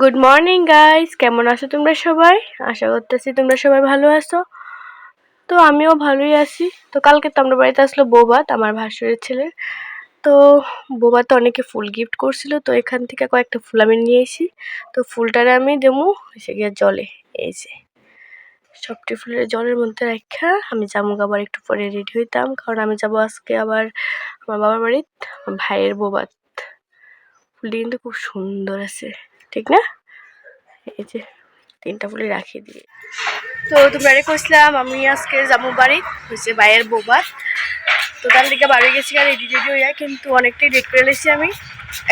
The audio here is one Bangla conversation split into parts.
গুড মর্নিং গাইস কেমন আছো তোমরা সবাই? আশা করতেছি তোমরা সবাই ভালো আছো। তো আমিও ভালোই আছি। তো কালকে তো আমরা বাড়িতে আসলো বৌবাত আমার ভাসুরের ছেলে। তো বৌবাতে অনেকে ফুল গিফট করছিল, তো এখান থেকে কয়েকটা ফুল আমি নিয়ে এসি তো ফুলটারে আমি দেবো, এসে গিয়ে জলে, এই যে। সবটি ফুলের জলের মধ্যে রাখা আমি যাব আবার একটু পরে রেডি হইতাম, কারণ আমি যাব আজকে আবার আমার বাবার বাড়ির ভাইয়ের বোবাত। ফুলটি কিন্তু খুব সুন্দর আছে, ঠিক না? এই যে, তিনটা ফুলই রাখিয়ে দিয়ে। তো তোমরা কইছিলাম আমি আজকে যাব বাড়ি হচ্ছে ভাইয়ের বোবার তো তার দিকে বাড়ি গেছি আর রেডি রেডি হয়ে কিন্তু অনেকটাই লেট করে এসেছি আমি।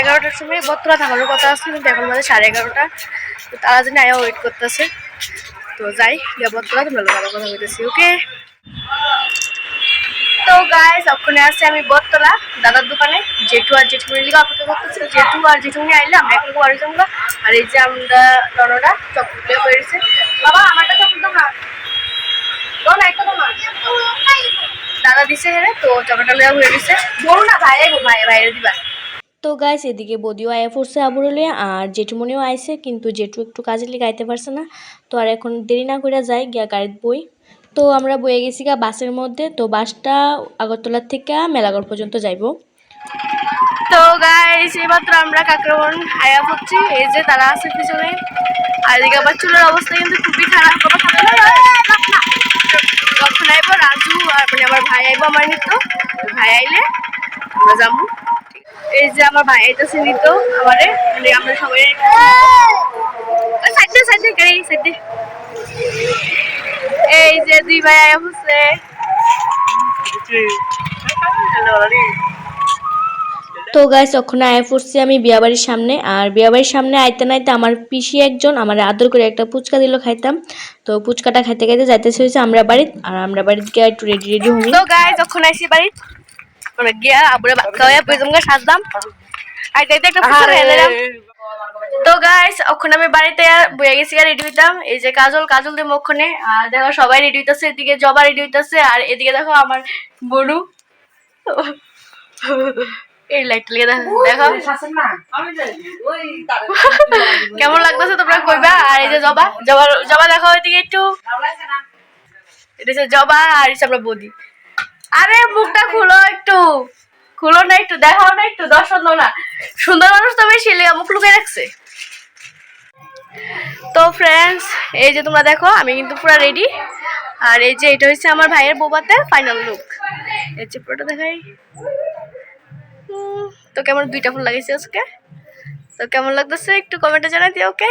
এগারোটার সময় বত্তরা থাকানোর কথা আসছে কিন্তু এখন বাজে সাড়ে এগারোটা। তো তারা জন্য আয়া ওয়েট করতেছে। তো যাই, গিয়ে বত্তরা তোমরা আবার কথা বলতেছি ওকে তো গাইস ওখানে আছে আমি বটতলা দাদার দোকানে। জেঠু আর জেঠুমনির লিগে অপেক্ষা করতেছি। জেঠু আর জেঠুমনি আইলে আমরা লোক বাড়ি যাব আর এই যে আমরা রনটা চকলেট হয়েছে। বাবা, আমারটা চকলেট না। না, একটা না। দাদা দিছে তো হয়ে বড় না ভাই ভাই দিবা। তো গাইস এদিকে বদিও আয়া পড়ছে আবুরলে আর জেঠুমনিও আইছে কিন্তু জেঠু একটু কাজে লিগে আইতে পারছে না। তো আর এখন দেরি না করে যাই গিয়া গাড়িত বই। তো আমরা বয়ে গেছি গা বাসের মধ্যে তো বাসটা আগরতলার থেকে মেলাগড় পর্যন্ত যাইবো। তো গাইস এইমাত্র আমরা কাকরবন আয়া পড়ছি এই যে তারা আছে পিছনে। আর এদিকে আবার চুলের অবস্থা কিন্তু খুবই খারাপ আমার নিত্য ভাই আইলে আমরা যাব এই যে আমার ভাই আইতেছে নিত আমারে মানে আমরা সবাই সাইডে সাইডে গাড়ি, সাইডে। এই যে দুই ভাই আয়া পড়ছে তো গাইস ওখানে আয় পড়ছি আমি বিয়াবাড়ির সামনে। আর বিয়াবাড়ির সামনে আইতে নাইতে আমার পিসি একজন আমার আদর করে একটা পুচকা দিল খাইতাম। তো পুচকাটা খাইতে খাইতে যাইতেছে হয়েছে আমরা বাড়িত। আর আমরা বাড়িতে গিয়ে একটু রেডি রেডি হই। তো গাইস যখন আইসি বাড়ি মানে গিয়া আবুরে ভাত খাওয়া বেজমগা সাজলাম। আর তাইতে একটা ফুল হেলাম তো গাইস ওখানে আমি বাড়িতে বইয়া গেছি আর রেডি হইতাম। এই যে কাজল কাজল দিয়ে ওখানে আর দেখো সবাই রেডি হইতাছে, এদিকে জবা রেডি হইতাছে। আর এদিকে দেখো আমার বড়ু। এই দেখো। দেখো কেমন লাগতেছে তোমরা কইবা? আর এই যে জবা জবা জবা দেখো এদিকে একটু। এটা হচ্ছে জবা আর হচ্ছে আমরা বদি। আরে মুখটা খুলো একটু। খুলো না একটু দেখাও না একটু দর্শন দাও না। সুন্দর মানুষ তো বেশি লেগা মুখ লুকিয়ে রাখছে। তো ফ্রেন্ডস এই যে তোমরা দেখো আমি কিন্তু পুরো রেডি আর এই যে এটা হচ্ছে আমার ভাইয়ের বোবাতে ফাইনাল লুক এই যে পুরোটা দেখাই। তো কেমন দুইটা ফুল লাগাইছে আজকে? তো কেমন লাগতেছে একটু কমেন্টে জানাই দিও ওকে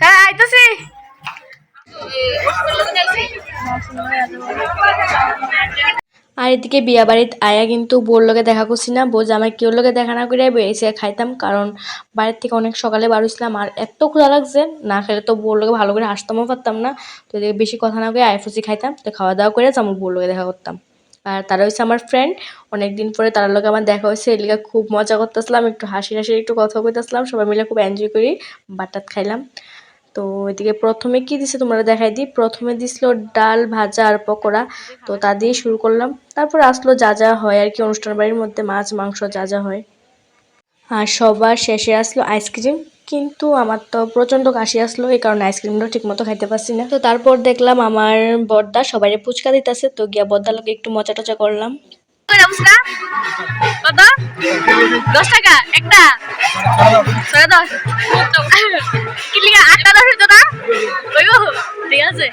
হ্যাঁ আইতাছি। আর এদিকে বিয়া বাড়িত আয়া কিন্তু বোর লগে দেখা করছি না। বউ জামাই কেউ লোকে দেখা না করে বেরিয়েছে খাইতাম। কারণ বাড়ির থেকে অনেক সকালে বাড়িছিলাম আর এত ক্ষুধা লাগছে। না খেলে তো বোর লগে ভালো করে আসতামও পারতাম না। তো বেশি কথা না করে আইফুসি খাইতাম। তো খাওয়া দাওয়া করে জামুর বোর লগে দেখা করতাম। আর তারা হচ্ছে আমার ফ্রেন্ড অনেক দিন পরে তার লগে আমার দেখা হয়েছে এলিকা খুব মজা করতেছিলাম, একটু হাসি হাসি একটু কথা কইতেছিলাম, সবাই মিলে খুব এনজয় করি, বাটাত খাইলাম। তো এদিকে প্রথমে কি দিছে তোমরা দেখাই দিই। প্রথমে দিছিল ডাল ভাজা আর পকোড়া, তো তা দিয়ে শুরু করলাম। তারপর আসলো যা যা হয় আর কি, অনুষ্ঠান বাড়ির মধ্যে মাছ, মাংস যা যা হয়। আর সবার শেষে আসলো আইসক্রিম কিন্তু আমার তো প্রচণ্ড কাশি আসলো এই কারণে আইসক্রিমটা ঠিক মতো খাইতে পারছি না। তো তারপর দেখলাম আমার বর্দা সবাই পুচকা দিতেছে তো গিয়া বর্দার লোকে একটু মজা টজা করলাম। কত দশ টাকা একটা।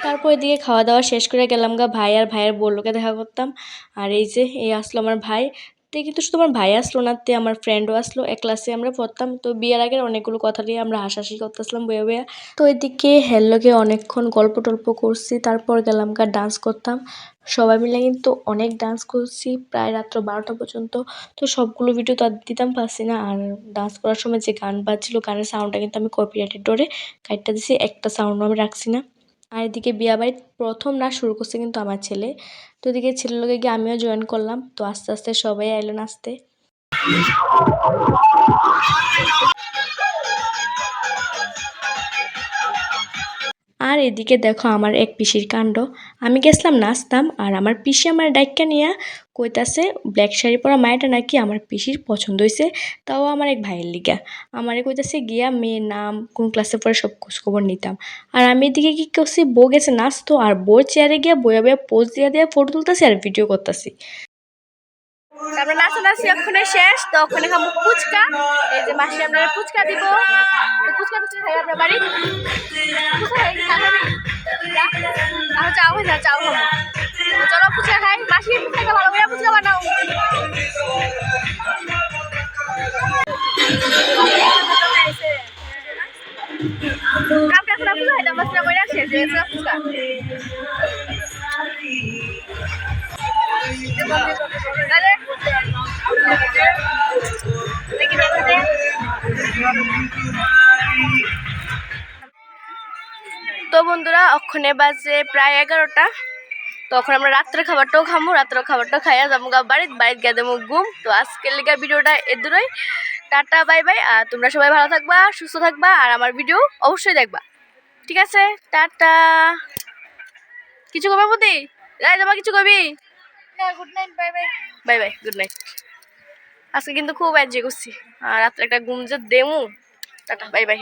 তারপর এদিকে খাওয়া দাওয়া শেষ করে গেলাম গা ভাই আর ভাইয়ের বললোকে দেখা করতাম। আর এই যে এই আসলো আমার ভাই। তো কিন্তু শুধু আমার ভাই আসলো না, তে আমার ফ্রেন্ডও আসলো। এক ক্লাসে আমরা পড়তাম, তো বিয়ের আগের অনেকগুলো কথা নিয়ে আমরা হাসাহাসি করতেছিলাম বইয়া বইয়া। তো এদিকে হেল্লোকে অনেকক্ষণ গল্প টল্প করছি, তারপর গেলাম গা ডান্স করতাম। সবাই মিলে কিন্তু অনেক ডান্স করছি, প্রায় রাত্র বারোটা পর্যন্ত। তো সবগুলো ভিডিও তো আর দিতাম পারছি না, আর ডান্স করার সময় যে গান বাজছিল, গানের সাউন্ডটা কিন্তু আমি কপিরাইটেড ডোরে কাইটটা দিছি, একটা সাউন্ডও আমি রাখছি না। আর এদিকে বিয়াবাড়ির প্রথম নাচ শুরু করছে কিন্তু আমার ছেলে। তো এদিকে ছেলে লোকে গিয়ে আমিও জয়েন করলাম। তো আস্তে আস্তে সবাই এলো নাচতে। এদিকে দেখো আমার এক পিসির কাণ্ড। আমি গেছিলাম, নাচতাম আর আমার পিসি আমার ডাইকা নিয়ে কইতাছে, ব্ল্যাক শাড়ি পরা মায়েটা নাকি আমার পিসির পছন্দ হয়েছে তাও আমার এক ভাইয়ের লিগা। আমারে কইতাছে, গিয়া মেয়ের নাম, কোন ক্লাসে পড়ে সব খোঁজখবর নিতাম। আর আমি এদিকে কি করছি, বউ গেছে নাচতো আর বউর চেয়ারে গিয়া বইয়া বইয়া পোজ দিয়া দিয়া ফটো তুলতেছি আর ভিডিও করতেছি। আমরা নাচানাচি ওখানে শেষ, তো ওখানে খাব ফুচকা। এই যে মাসি আমরা ফুচকা দিব। ফুচকা ফুচকা খাই আপনার বাড়ি। চাও হয়ে যা চাও খাব চলো ফুচকা খাই। মাসি, ফুচকা ভালো করে ফুচকা বানাও। কালকে এখন ফুচকা খাইতাম, মাসিরা তো বন্ধুরা অক্ষণে বাজে প্রায় এগারোটা। তখন আমরা রাত্রে খাবারটাও খামো রাত্রে খাবারটাও খাইয়া যাব গা বাড়িত বাড়িত গিয়ে দেবো ঘুম। তো আজকের লিগা ভিডিওটা এদুরই টাটা বাই বাই। আর তোমরা সবাই ভালো থাকবা সুস্থ থাকবা আর আমার ভিডিও অবশ্যই দেখবা। ঠিক আছে? টাটা। কিছু কবে বুদ্ধি রাই যাবা কিছু কবি good night bye bye. Bye bye good night আজকে কিন্তু খুব এনজয় করছি। আর রাত্রে একটা যে দেমু টাটা বাই বাই